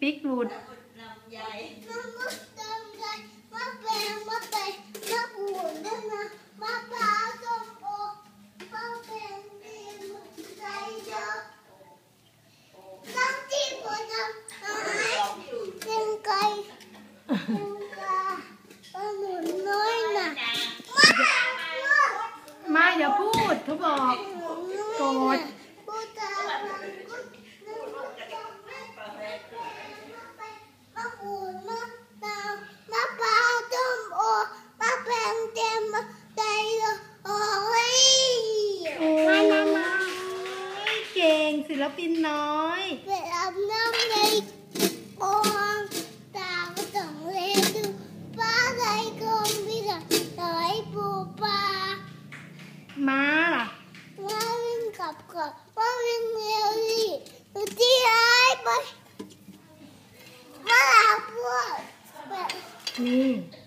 ปิกหลุดลำไยมะม่วงดำใจมะแปงมะแปงมะปูนด้วยนะมะพร้าวส้มโอย่าปลาหนุนน้อยน่ะมามามาอย่าพูดเขาบอกโกรธ พูดจาลังกุดนึกว่าจะไม่มะปูนมะนาวมะพร้าวส้มโอมะแปงเต็มใจเยอะโอ้ย โอ้ยเก่งศิ ลปินน้อยไปอาบน้ำในโอ่งตาก็ต้องเลดูปลาไหลกลมพี่จะไหลปูปลาม้าล่ะว่าวิ่งกลับกับว่าวิ่งเร็วดิดูที่หายไปมาหาพวกแบบนี่แ